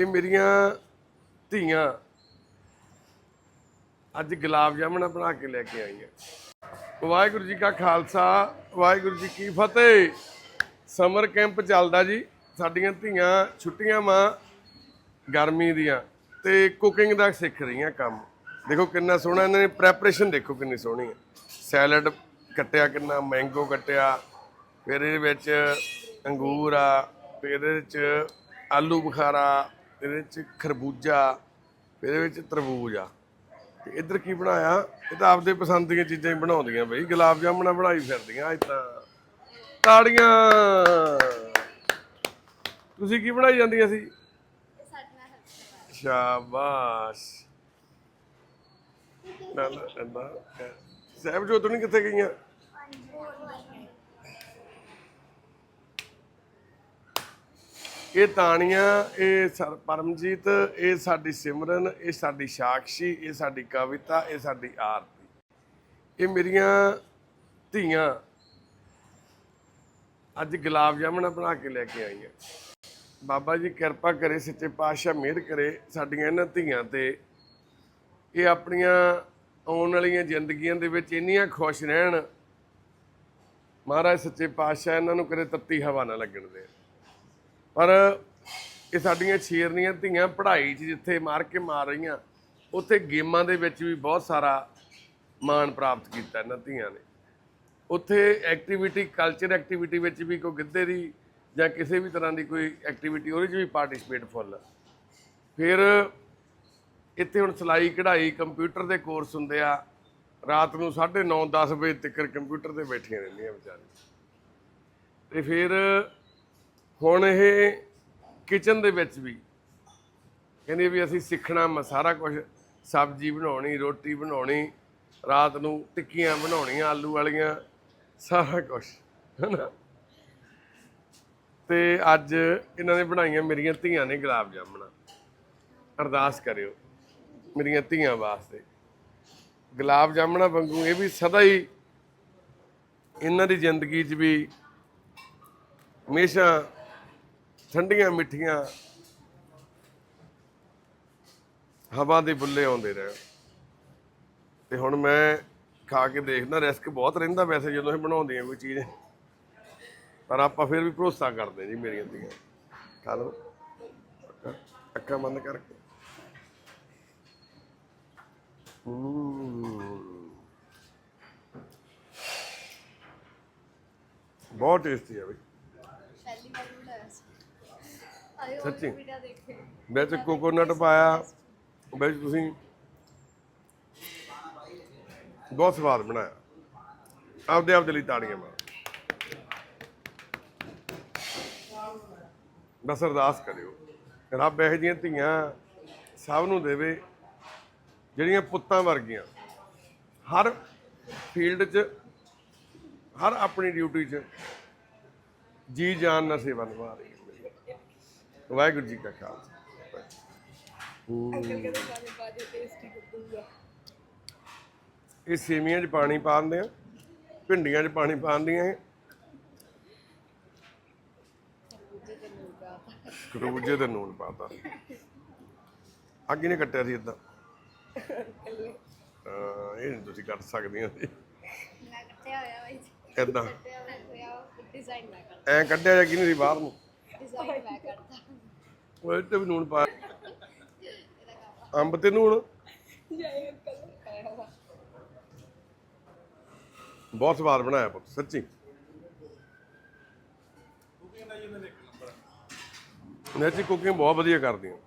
ਇਹ ਮੇਰੀਆਂ ਧੀਆਂ ਅੱਜ ਗੁਲਾਬ ਜਾਮਣਾ ਬਣਾ ਕੇ ਲੈ ਕੇ ਆਈਆਂ। ਵਾਹਿਗੁਰੂ ਜੀ ਕਾ ਖਾਲਸਾ, ਵਾਹਿਗੁਰੂ ਜੀ ਕੀ ਫਤਿਹ। ਸਮਰ ਕੈਂਪ ਚੱਲਦਾ ਜੀ। ਸਾਡੀਆਂ ਧੀਆਂ ਛੁੱਟੀਆਂ ਮਾਂ ਗਰਮੀ ਦੀਆਂ ਤੇ ਕੁਕਿੰਗ ਦਾ ਸਿੱਖ ਰਹੀਆਂ ਕੰਮ। ਦੇਖੋ ਕਿੰਨਾ ਸੋਹਣਾ ਇਹਨਾਂ ਨੇ ਪ੍ਰੈਪਰੇਸ਼ਨ ਦੇਖੋ ਕਿੰਨੀ ਸੋਹਣੀ ਹੈ। ਸੈਲਡ ਕੱਟਿਆ ਕਿੰਨਾ, ਮੈਂਗੋ ਕੱਟਿਆ, ਫਿਰ ਇਹਦੇ ਵਿੱਚ ਅੰਗੂਰ ਆ, ਫਿਰ ਇਹਦੇ ਵਿੱਚ ਆਲੂ ਬੁਖਾਰਾ ਇਹਦੇ ਵਿੱਚ ਖਰਬੂਜਾ, ਇਹਦੇ ਵਿੱਚ ਤਰਬੂਜ ਆ। ਤੇ ਇੱਧਰ ਕੀ ਬਣਾਇਆ? ਇਹ ਤਾਂ ਆਪਦੇ ਪਸੰਦ ਦੀਆਂ ਚੀਜ਼ਾਂ ਹੀ ਬਣਾਉਂਦੀਆਂ ਬਈ। ਗੁਲਾਬ ਜਾਮਣਾ ਬਣਾਈ ਫਿਰਦੀਆਂ ਅੱਜ ਤਾਂ ਤਾੜੀਆਂ। ਤੁਸੀਂ ਕੀ ਬਣਾਈ ਜਾਂਦੀਆਂ ਸੀ? ਸ਼ਾਬਾਸ਼। ਨਾ ਨਾ ਨਾ ਸਾਹਿਬ ਜੋ ਨਹੀਂ ਕਿੱਥੇ ਗਈਆਂ? ਇਹ ਤਾਣੀਆਂ, ਇਹ ਸਰ ਪਰਮਜੀਤ, ਇਹ ਸਾਡੀ ਸਿਮਰਨ, ਇਹ ਸਾਡੀ ਸਾਕਸ਼ੀ ਇਹ ਸਾਡੀ ਕਵਿਤਾ, ਇਹ ਸਾਡੀ ਆਰਤੀ। ਇਹ ਮੇਰੀਆਂ ਧੀਆਂ ਅੱਜ ਗੁਲਾਬ ਜਾਮਣਾ ਬਣਾ ਕੇ ਲੈ ਕੇ ਆਈਆਂ। ਬਾਬਾ ਜੀ ਕਿਰਪਾ ਕਰੇ, ਸੱਚੇ ਪਾਤਸ਼ਾਹ ਮਿਹਰ ਕਰੇ ਸਾਡੀਆਂ ਇਹਨਾਂ ਧੀਆਂ ਤੇ। ਇਹ ਆਪਣੀਆਂ ਆਉਣ ਵਾਲੀਆਂ ਜ਼ਿੰਦਗੀਆਂ ਦੇ ਵਿੱਚ ਇੰਨੀਆਂ ਖੁਸ਼ ਰਹਿਣ। ਮਹਾਰਾਜ, ਸੱਚੇ ਪਾਤਸ਼ਾਹ ਇਹਨਾਂ ਨੂੰ ਕਦੇ ਤੱਤੀ ਹਵਾ ਨਾ ਲੱਗਣ ਦੇ ਪਰ ਇਹ ਸਾਡੀਆਂ ਸ਼ੇਰਨੀਆਂ ਧੀਆਂ ਪੜ੍ਹਾਈ 'ਚ ਜਿੱਥੇ ਮਾਰ ਕੇ ਮਾਰ ਰਹੀਆਂ, ਉੱਥੇ ਗੇਮਾਂ ਦੇ ਵਿੱਚ ਵੀ ਬਹੁਤ ਸਾਰਾ ਮਾਣ ਪ੍ਰਾਪਤ ਕੀਤਾ ਇਹਨਾਂ ਧੀਆਂ ਨੇ। ਉੱਥੇ ਐਕਟੀਵਿਟੀ ਕਲਚਰ ਐਕਟੀਵਿਟੀ ਵਿੱਚ ਵੀ ਕੋਈ ਗਿੱਧੇ ਦੀ ਜਾਂ ਕਿਸੇ ਵੀ ਤਰ੍ਹਾਂ ਦੀ ਕੋਈ ਐਕਟੀਵਿਟੀ ਉਹਦੇ 'ਚ ਵੀ ਪਾਰਟਿਸਿਪੇਟ ਫੁੱਲ ਫਿਰ ਇੱਥੇ ਹੁਣ ਸਿਲਾਈ ਕਢਾਈ ਕੰਪਿਊਟਰ ਦੇ ਕੋਰਸ ਹੁੰਦੇ ਆ। ਰਾਤ ਨੂੰ 9:30 10 ਵਜੇ ਤੱਕ ਕੰਪਿਊਟਰ ਤੇ ਬੈਠੀਆਂ ਰਹਿੰਦੀਆਂ ਵਿਚਾਰੀਆਂ। ਤੇ ਫਿਰ ਹੁਣ ਇਹ ਕਿਚਨ ਦੇ ਵਿੱਚ ਵੀ ਕਹਿੰਦੇ ਵੀ ਅਸੀਂ ਸਿੱਖਣਾ ਮ, ਸਾਰਾ ਕੁਝ ਸਬਜ਼ੀ ਬਣਾਉਣੀ, ਰੋਟੀ ਬਣਾਉਣੀ, ਰਾਤ ਨੂੰ ਟਿੱਕੀਆਂ ਬਣਾਉਣੀਆਂ, ਆਲੂ ਵਾਲੀਆਂ, ਸਾਰਾ ਕੁਝ ਹੈਨਾ? ਤੇ ਅੱਜ ਇਹਨਾਂ ਨੇ ਬਣਾਈਆਂ ਮੇਰੀਆਂ ਧੀਆਂ ਨੇ ਗੁਲਾਬ ਜਾਮਣਾ। ਅਰਦਾਸ ਕਰਿਓ ਮੇਰੀਆਂ ਧੀਆਂ ਵਾਸਤੇ। ਗੁਲਾਬ ਜਾਮਣਾ ਵਾਂਗੂ ਇਹ ਵੀ ਸਦਾ ਹੀ ਇਹਨਾਂ ਦੀ ਜ਼ਿੰਦਗੀ 'ਚ ਵੀ ਹਮੇਸ਼ਾ ਠੰਡੀਆਂ ਮਿੱਠੀਆਂ ਹਵਾ ਦੇ ਬੁੱਲੇ ਆਉਂਦੇ ਰਹਿਣ। ਤੇ ਹੁਣ ਮੈਂ ਖਾ ਕੇ ਦੇਖਦਾ ਰਿਸਕ ਬਹੁਤ ਰਹਿੰਦਾ ਵੈਸੇ ਜਦੋਂ ਇਹ ਬਣਾਉਂਦੀਆਂ ਕੋਈ ਚੀਜ਼। ਪਰ ਆਪਾਂ ਫਿਰ ਵੀ ਭਰੋਸਾ ਕਰਦੇ ਜੀ ਮੇਰੀਆਂ ਧੀਆਂ। ਖਾ ਲਓ। ਅੱਖਾਂ- ਬੰਦ ਕਰਕੇ। ਬਹੁਤ ਟੇਸਟੀ ਹੈ ਬਈ ਪਹਿਲੀ ਵਾਰ ਬਣਾਇਆ ਸੀ ਆਇਓ ਸੱਚੀ? ਵਿੱਚ ਕੋਕੋਨਟ ਪਾਇਆ। ਵਿੱਚ ਤੁਸੀਂ ਬਹੁਤ ਸਵਾਦ ਬਣਾਇਆ। ਆਪਦੇ ਆਪ ਦੇ ਲਈ ਤਾੜੀਆਂ ਮਾਰੋ। ਬਸ ਅਰਦਾਸ ਕਰਿਓ। ਰੱਬ ਇਹੋ ਜਿਹੀਆਂ ਧੀਆਂ ਸਭ ਨੂੰ ਦੇਵੇ ਜਿਹੜੀਆਂ ਪੁੱਤਾਂ ਵਰਗੀਆਂ। ਹਰ ਫੀਲਡ 'ਚ ਹਰ ਆਪਣੀ ਡਿਊਟੀ 'ਚ ਜੀ ਜਾਨ ਨਾਲ ਸੇਵਾ ਨਿਭਾ ਰਹੀ ਹੈ। ਵਾਹਿਗੁਰੂ ਜੀ ਕਾ ਖਾਲਸਾ। ਅੰਕਲ ਕਹਿੰਦੇ ਬਾਜੇ ਬਾਜੇ ਟੇਸਟੀ ਇਹ ਸੇਮੀਆਂ 'ਚ ਪਾਣੀ ਪਾ ਦਿੰਦੇ ਆ ਭਿੰਡੀਆਂ 'ਚ ਪਾਣੀ ਪਾ ਦਿੰਦੀਆਂ ਇਹ ਖਰਬੂਜੇ ਤੇ ਨੂਨ ਪਾਤਾ ਅੱਗੇ ਨੇ ਕੱਟਿਆ ਸੀ ਇਦਾਂ ਇਹ ਨਹੀਂ ਤੁਸੀਂ ਕੱਟ ਸਕਦੀਆਂ ਸੀ। ਮੈਂ ਕੱਟਿਆ ਹੋਇਆ ਬਾਈ ਇਦਾਂ ਡਿਜ਼ਾਈਨ ਮੈਂ ਕਰਦਾ। ਐ ਕੱਢਿਆ ਜਾਂ ਕਿਨੇ ਸੀ ਬਾਹਰ ਨੂੰ? ਡਿਜ਼ਾਈਨ ਮੈਂ ਕਰਦਾ। ਉਹ ਇਹ ਵੀ ਨੂਨ ਪਾ। ਅੰਬ ਤੇ ਨੂਨ ਬਹੁਤ ਸਵਾਦ ਬਣਾਇਆ ਪੁੱਤ, ਸੱਚੀ। ਨੈਚੀ ਕੁਕਿੰਗ ਬਹੁਤ ਵਧੀਆ ਕਰਦੀ ਹਾਂ